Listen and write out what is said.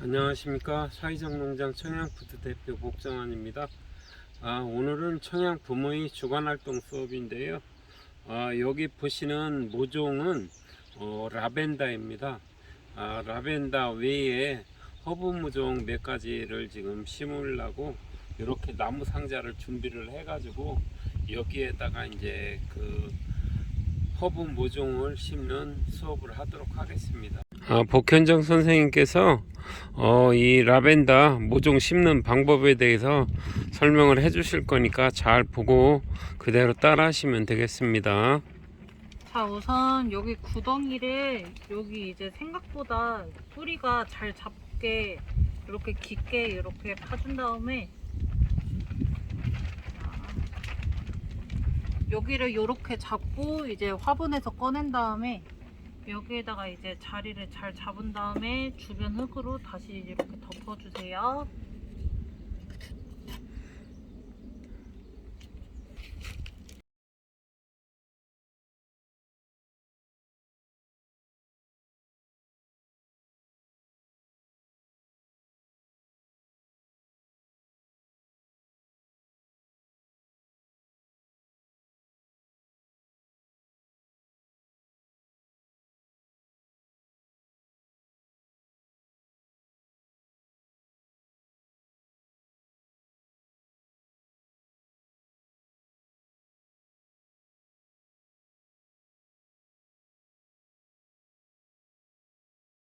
안녕하십니까 사이정 농장 청양푸드 대표 복정환입니다. 아, 오늘은 청양 부모의 주간활동 수업인데요. 아, 여기 보시는 모종은 어, 라벤더입니다. 아, 라벤더 외에 허브 모종 몇 가지를 지금 심으려고 이렇게 나무 상자를 준비를 해 가지고 여기에다가 이제 그 허브 모종을 심는 수업을 하도록 하겠습니다. 아, 복현정 선생님께서 어, 이 라벤더 모종 심는 방법에 대해서 설명을 해 주실 거니까 잘 보고 그대로 따라 하시면 되겠습니다. 자 우선 여기 구덩이를 여기 이제 생각보다 뿌리가 잘 잡게 이렇게 깊게 이렇게 파준 다음에 여기를 이렇게 잡고 이제 화분에서 꺼낸 다음에 여기에다가 이제 자리를 잘 잡은 다음에 주변 흙으로 다시 이렇게 덮어주세요.